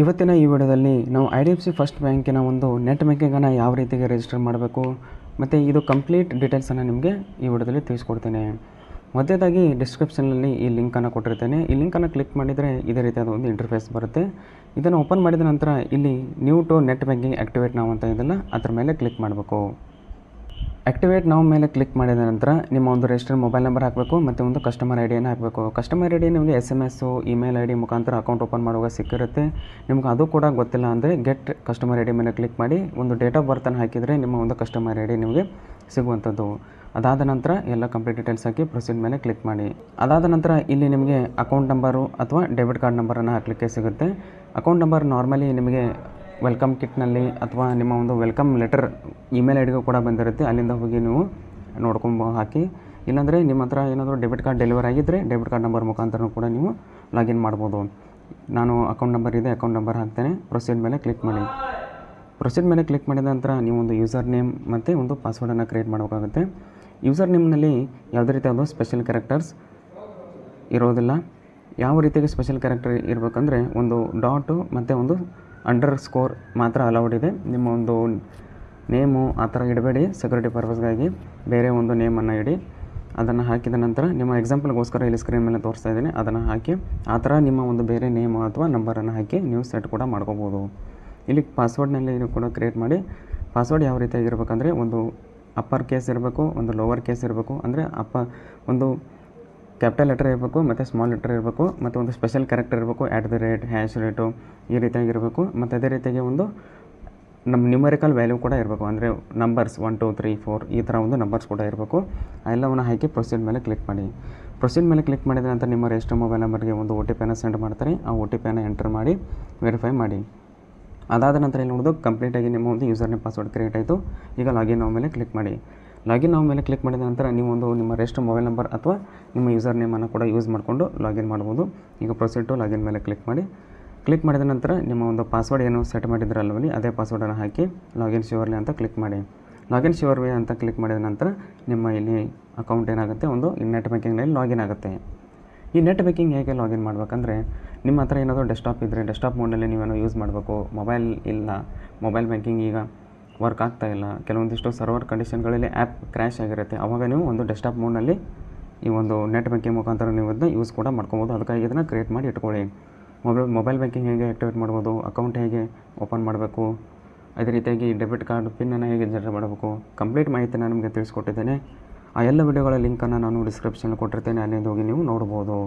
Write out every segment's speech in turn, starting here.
ಇವತ್ತಿನ ಈ ವಿಡಿಯೋದಲ್ಲಿ ನಾವು I D F C first ಬ್ಯಾಂಕಿನ ಒಂದು ನೆಟ್ ಬ್ಯಾಂಕಿಂಗನ್ನು ಯಾವ ರೀತಿಗೆ ರಿಜಿಸ್ಟರ್ ಮಾಡಬೇಕು ಮತ್ತು ಇದು ಕಂಪ್ಲೀಟ್ ಡೀಟೇಲ್ಸನ್ನು ನಿಮಗೆ ಈ ವಿಡಿಯೋದಲ್ಲಿ ತಿಳಿಸ್ಕೊಡ್ತೇನೆ. ಮೊದಲೇದಾಗಿ ಡಿಸ್ಕ್ರಿಪ್ಷನಲ್ಲಿ ಈ ಲಿಂಕನ್ನು ಕೊಟ್ಟಿರ್ತೇನೆ. ಈ ಲಿಂಕನ್ನು ಕ್ಲಿಕ್ ಮಾಡಿದರೆ ಇದೇ ರೀತಿಯಾದ ಒಂದು ಇಂಟರ್ಫೇಸ್ ಬರುತ್ತೆ. ಇದನ್ನು ಓಪನ್ ಮಾಡಿದ ನಂತರ ಇಲ್ಲಿ new to net banking activate ನಾವು ಅಂತ ಇದೆಲ್ಲ ಅದರ ಮೇಲೆ ಕ್ಲಿಕ್ ಮಾಡಬೇಕು. ಆ್ಯಕ್ಟಿವೇಟ್ ನಾವು ಮೇಲೆ ಕ್ಲಿಕ್ ಮಾಡಿದ ನಂತರ ನಿಮ್ಮ ಒಂದು ರಿಜಿಸ್ಟರ್ ಮೊಬೈಲ್ ನಂಬರ್ ಹಾಕಬೇಕು ಮತ್ತು ಒಂದು ಕಸ್ಟಮರ್ ಐ ಡಿಯನ್ನು ಹಾಕಬೇಕು. ಕಸ್ಟಮರ್ ಐ ಡಿ ನಿಮಗೆ S M S email I D ಮುಖಾಂತರ ಅಕೌಂಟ್ ಓಪನ್ ಮಾಡುವಾಗ ಸಿಕ್ಕಿರುತ್ತೆ. ನಿಮ್ಗೆ ಅದು ಕೂಡ ಗೊತ್ತಿಲ್ಲ ಅಂದರೆ ಗೆಟ್ ಕಸ್ಟಮರ್ ಐ ಡಿ ಮೇಲೆ ಕ್ಲಿಕ್ ಮಾಡಿ ಒಂದು ಡೇಟ್ ಆಫ್ ಬರ್ತನ್ನು ಹಾಕಿದರೆ ನಿಮ್ಮ ಒಂದು ಕಸ್ಟಮರ್ ಐ ಡಿ ನಿಮಗೆ ಸಿಗುವಂಥದ್ದು. ಅದಾದ ನಂತರ ಎಲ್ಲ ಕಂಪ್ಲೀಟ್ ಡೀಟೇಲ್ಸ್ ಹಾಕಿ ಪ್ರೊಸೀಡ್ ಮೇಲೆ ಕ್ಲಿಕ್ ಮಾಡಿ. ಅದಾದ ನಂತರ ಇಲ್ಲಿ ನಿಮಗೆ ಅಕೌಂಟ್ ನಂಬರು ಅಥವಾ ಡೆಬಿಟ್ ಕಾರ್ಡ್ ನಂಬರನ್ನು ಹಾಕಲಿಕ್ಕೆ ಸಿಗುತ್ತೆ. ಅಕೌಂಟ್ ನಂಬರ್ ನಾರ್ಮಲಿ ನಿಮಗೆ ವೆಲ್ಕಮ್ ಕಿಟ್ನಲ್ಲಿ ಅಥವಾ ನಿಮ್ಮ ಒಂದು ವೆಲ್ಕಮ್ ಲೆಟರ್ ಇಮೇಲ್ ಐ ಡಿಗೂ ಕೂಡ ಬಂದಿರುತ್ತೆ. ಅಲ್ಲಿಂದ ಹೋಗಿ ನೀವು ನೋಡ್ಕೊಂಡು ಹಾಕಿ. ಇಲ್ಲಾಂದರೆ ನಿಮ್ಮ ಹತ್ರ ಏನಾದರೂ ಡೆಬಿಟ್ ಕಾರ್ಡ್ ಡೆಲಿವರ್ ಆಗಿದ್ದರೆ ಡೆಬಿಟ್ ಕಾರ್ಡ್ ನಂಬರ್ ಮುಖಾಂತರ ಕೂಡ ನೀವು ಲಾಗಿನ್ ಮಾಡ್ಬೋದು. ನಾನು ಅಕೌಂಟ್ ನಂಬರ್ ಇದೆ, ಅಕೌಂಟ್ ನಂಬರ್ ಹಾಕ್ತೇನೆ. ಪ್ರೊಸೀಡ್ ಮೇಲೆ ಕ್ಲಿಕ್ ಮಾಡಿ. ಪ್ರೊಸೀಡ್ ಮೇಲೆ ಕ್ಲಿಕ್ ಮಾಡಿದ ನಂತರ ನೀವು ಒಂದು ಯೂಸರ್ ನೇಮ್ ಮತ್ತು ಒಂದು ಪಾಸ್ವರ್ಡನ್ನು ಕ್ರಿಯೇಟ್ ಮಾಡಬೇಕಾಗುತ್ತೆ. ಯೂಸರ್ ನೇಮ್ನಲ್ಲಿ ಯಾವುದೇ ರೀತಿಯಾದ ಸ್ಪೆಷಲ್ ಕ್ಯಾರೆಕ್ಟರ್ಸ್ ಇರೋದಿಲ್ಲ. ಯಾವ ರೀತಿಯಾಗಿ ಸ್ಪೆಷಲ್ ಕ್ಯಾರೆಕ್ಟರ್ ಇರಬೇಕಂದ್ರೆ ಒಂದು ಡಾಟು ಮತ್ತು ಒಂದು ಅಂಡರ್ ಸ್ಕೋರ್ ಮಾತ್ರ ಅಲೌಡ್ ಇದೆ. ನಿಮ್ಮ ಒಂದು ನೇಮು ಆ ಥರ ಇಡಬೇಡಿ. ಸೆಕ್ಯೂರಿಟಿ ಪರ್ಪಸ್ಗಾಗಿ ಬೇರೆ ಒಂದು ನೇಮನ್ನು ಇಡಿ. ಅದನ್ನು ಹಾಕಿದ ನಂತರ ನಿಮ್ಮ ಎಕ್ಸಾಂಪಲ್ಗೋಸ್ಕರ ಇಲ್ಲಿ ಸ್ಕ್ರೀನ್ ಮೇಲೆ ತೋರಿಸ್ತಾ ಇದ್ದೀನಿ. ಅದನ್ನು ಹಾಕಿ ಆ ಥರ ನಿಮ್ಮ ಒಂದು ಬೇರೆ ನೇಮ್ ಅಥವಾ ನಂಬರನ್ನು ಹಾಕಿ ನೀವು ಸೆಟ್ ಕೂಡ ಮಾಡ್ಕೋಬೋದು. ಇಲ್ಲಿ ಪಾಸ್ವರ್ಡ್ನಲ್ಲಿ ಕೂಡ ಕ್ರಿಯೇಟ್ ಮಾಡಿ. ಪಾಸ್ವರ್ಡ್ ಯಾವ ರೀತಿಯಾಗಿ ಇರಬೇಕಂದ್ರೆ ಒಂದು ಅಪ್ಪರ್ ಕೇಸ್ ಇರಬೇಕು, ಒಂದು ಲೋವರ್ ಕೇಸ್ ಇರಬೇಕು. ಅಂದರೆ ಅಪ್ಪ ಒಂದು ಕ್ಯಾಪಿಟಲ್ ಲೆಟರ್ ಇರಬೇಕು, ಮತ್ತು ಸ್ಮಾಲ್ ಲೆಟರ್ ಇರಬೇಕು, ಮತ್ತು ಒಂದು ಸ್ಪೆಷಲ್ ಕ್ಯಾರೆಕ್ಟರ್ ಇರಬೇಕು at the rate hash rate ಈ ರೀತಿಯಾಗಿ ಇರಬೇಕು, ಮತ್ತು ಅದೇ ರೀತಿಯಾಗಿ ಒಂದು ನಮ್ಮ ನ್ಯೂಮರಿಕಲ್ ವ್ಯಾಲ್ಯೂ ಕೂಡ ಇರಬೇಕು, ಅಂದರೆ numbers one two three four ಈ ಥರ ಒಂದು ನಂಬರ್ಸ್ ಕೂಡ ಇರಬೇಕು. ಎಲ್ಲವನ್ನು ಹಾಕಿ ಪ್ರೊಸೀಡ್ ಮೇಲೆ ಕ್ಲಿಕ್ ಮಾಡಿ. ಪ್ರೊಸೀಡ್ ಮೇಲೆ ಕ್ಲಿಕ್ ಮಾಡಿದ ನಂತರ ನಿಮ್ಮ ರಿಜಿಸ್ಟರ್ ಮೊಬೈಲ್ ನಂಬರ್ಗೆ ಒಂದು ಒ ಟಿ ಪಿಯನ್ನು ಸೆಂಡ್ ಮಾಡ್ತಾರೆ. ಆ ಒ ಟಿ ಪಿಯನ್ನು ಎಂಟರ್ ಮಾಡಿ ವೆರಿಫೈ ಮಾಡಿ. ಅದಾದ ನಂತರ ಇಲ್ಲಿ ನೋಡೋದು ಕಂಪ್ಲೀಟಾಗಿ ನಿಮ್ಮ ಒಂದು ಯೂಸರ್ನೇ ಪಾಸ್ವರ್ಡ್ ಕ್ರಿಯೇಟ್ ಆಯಿತು. ಈಗ ಲಾಗಿನ್ ಮೇಲೆ ಕ್ಲಿಕ್ ಮಾಡಿ. ಲಾಗಿನ್ ನಾವು ಮೇಲೆ ಕ್ಲಿಕ್ ಮಾಡಿದ ನಂತರ ನೀವು ಒಂದು ನಿಮ್ಮ ರೆಸ್ಟ್ ಮೊಬೈಲ್ ನಂಬರ್ ಅಥವಾ ನಿಮ್ಮ ಯೂಸರ್ ನೇಮನ್ನು ಕೂಡ ಯೂಸ್ ಮಾಡಿಕೊಂಡು ಲಾಗಿನ್ ಮಾಡ್ಬೋದು. ಈಗ ಪ್ರೊಸೀಡ್ ಟು ಲಾಗಿನ್ ಮೇಲೆ ಕ್ಲಿಕ್ ಮಾಡಿ. ಕ್ಲಿಕ್ ಮಾಡಿದ ನಂತರ ನಿಮ್ಮ ಒಂದು ಪಾಸ್ವರ್ಡ್ ಏನು ಸೆಟ್ ಮಾಡಿದ್ರಲ್ವಲ್ಲಿ ಅದೇ ಪಾಸ್ವರ್ಡನ್ನು ಹಾಕಿ ಲಾಗಿನ್ ಶಿವರ್ಲಿ ಅಂತ ಕ್ಲಿಕ್ ಮಾಡಿ. ಲಾಗಿನ್ ಶಿವರ್ಲಿ ಅಂತ ಕ್ಲಿಕ್ ಮಾಡಿದ ನಂತರ ನಿಮ್ಮ ಇಲ್ಲಿ ಅಕೌಂಟ್ ಏನಾಗುತ್ತೆ? ಒಂದು ನೆಟ್ ಬ್ಯಾಂಕಿಂಗ್ನಲ್ಲಿ ಲಾಗಿನ್ ಆಗುತ್ತೆ. ಈ ನೆಟ್ ಬ್ಯಾಂಕಿಂಗ್ ಹೇಗೆ ಲಾಗಿನ್ ಮಾಡಬೇಕಂದ್ರೆ ನಿಮ್ಮ ಹತ್ರ ಏನಾದರೂ ಡೆಸ್ಟಾಪ್ ಇದ್ದರೆ ಡೆಸ್ಟಾಪ್ ಮೋಡಲ್ಲಿ ನೀವೇನೋ ಯೂಸ್ ಮಾಡಬೇಕು. ಮೊಬೈಲ್ ಇಲ್ಲ. ಮೊಬೈಲ್ ಬ್ಯಾಂಕಿಂಗ್ ಈಗ ವರ್ಕ್ ಆಗ್ತಾ ಇಲ್ಲ. ಕೆಲವೊಂದಿಷ್ಟು ಸರ್ವರ್ ಕಂಡೀಷನ್ಗಳಲ್ಲಿ ಆ್ಯಪ್ ಕ್ರ್ಯಾಶ್ ಆಗಿರುತ್ತೆ. ಆವಾಗ ನೀವು ಒಂದು ಡೆಸ್ಟಾಪ್ ಮೋಡ್ನಲ್ಲಿ ಈ ಒಂದು ನೆಟ್ ಬ್ಯಾಂಕಿಂಗ್ ಮುಖಾಂತರ ನೀವು ಅದನ್ನ ಯೂಸ್ ಕೂಡ ಮಾಡ್ಕೊಬೋದು. ಅದಕ್ಕಾಗಿ ಇದನ್ನು ಕ್ರಿಯೇಟ್ ಮಾಡಿ ಇಟ್ಕೊಳ್ಳಿ. ಮೊಬೈಲ್ ಮೊಬೈಲ್ ಬ್ಯಾಂಕಿಂಗ್ ಹೇಗೆ ಆ್ಯಕ್ಟಿವೇಟ್ ಮಾಡ್ಬೋದು, ಅಕೌಂಟ್ ಹೇಗೆ ಓಪನ್ ಮಾಡಬೇಕು, ಅದೇ ರೀತಿಯಾಗಿ ಡೆಬಿಟ್ ಕಾರ್ಡ್ ಪಿನ್ನನ್ನು ಹೇಗೆ ಜನರೇಟ್ ಮಾಡಬೇಕು, ಕಂಪ್ಲೀಟ್ ಮಾಹಿತಿನ ನಿಮಗೆ ತಿಳಿಸ್ಕೊಟ್ಟಿದ್ದೇನೆ. ಆ ಎಲ್ಲ ವಿಡಿಯೋಗಳ ಲಿಂಕನ್ನು ನಾನು ಡಿಸ್ಕ್ರಿಪ್ಷನ್ ಕೊಟ್ಟಿರ್ತೇನೆ. ಅಲ್ಲಿಂದ ಹೋಗಿ ನೀವು ನೋಡ್ಬೋದು.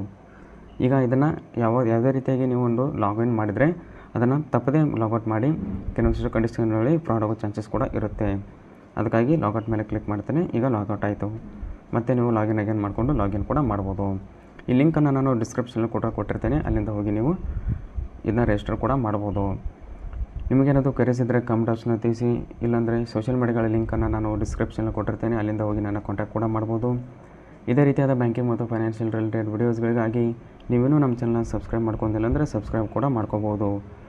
ಈಗ ಇದನ್ನು ಯಾವ, ಯಾವುದೇ ರೀತಿಯಾಗಿ ನೀವು ಒಂದು ಲಾಗಿನ್ ಮಾಡಿದರೆ ಅದನ್ನು ತಪ್ಪದೇ ಲಾಗೌಟ್ ಮಾಡಿ ಕೆಲವೊಂದಿಷ್ಟು ಕಂಡೀಷನ್ಗಳಲ್ಲಿ ಫ್ರಾಡ್ ಆಗೋ ಚಾನ್ಸಸ್ ಕೂಡ ಇರುತ್ತೆ. ಅದಕ್ಕಾಗಿ ಲಾಗೌಟ್ ಮೇಲೆ ಕ್ಲಿಕ್ ಮಾಡ್ತೇನೆ, ಈಗ ಲಾಗೌಟ್ ಆಯಿತು. ಮತ್ತು ನೀವು ಲಾಗಿನ್ ಅಗೇನ್ ಮಾಡಿಕೊಂಡು ಲಾಗಿನ್ ಕೂಡ ಮಾಡ್ಬೋದು. ಈ ಲಿಂಕನ್ನು ನಾನು ಡಿಸ್ಕ್ರಿಪ್ಷನಲ್ಲಿ ಕೂಡ ಕೊಟ್ಟಿರ್ತೇನೆ, ಅಲ್ಲಿಂದ ಹೋಗಿ ನೀವು ಇದನ್ನ ರಿಜಿಸ್ಟರ್ ಕೂಡ ಮಾಡ್ಬೋದು. ನಿಮಗೇನಾದರೂ ಕರೆಸ್ ಇದ್ದರೆ ಕಮೆಂಟ್ ಆಪ್ಷನ್ ತಿಳಿಸಿ, ಇಲ್ಲಾಂದರೆ ಸೋಷಿಯಲ್ ಮೀಡಿಯಾಗಳ ಲಿಂಕನ್ನು ನಾನು ಡಿಸ್ಕ್ರಿಪ್ಷನಲ್ಲಿ ಕೊಟ್ಟಿರ್ತೇನೆ, ಅಲ್ಲಿಂದ ಹೋಗಿ ನನ್ನ ಕಾಂಟ್ಯಾಕ್ಟ್ ಕೂಡ ಮಾಡ್ಬೋದು. ಇದೇ ರೀತಿಯಾದ ಬ್ಯಾಂಕಿಂಗ್ ಮತ್ತು ಫೈನಾನ್ಷಿಯಲ್ ರಿಲೇಟೆಡ್ ವೀಡಿಯೋಸ್ಗಳಿಗಾಗಿ ನೀವೇನೂ ನಮ್ಮ ಚಾನಲ್ನ ಸಬ್ಸ್ಕ್ರೈಬ್ ಮಾಡ್ಕೊಂಡಿಲ್ಲ ಅಂದರೆ ಸಬ್ಸ್ಕ್ರೈಬ್ ಕೂಡ ಮಾಡ್ಕೋಬೋದು.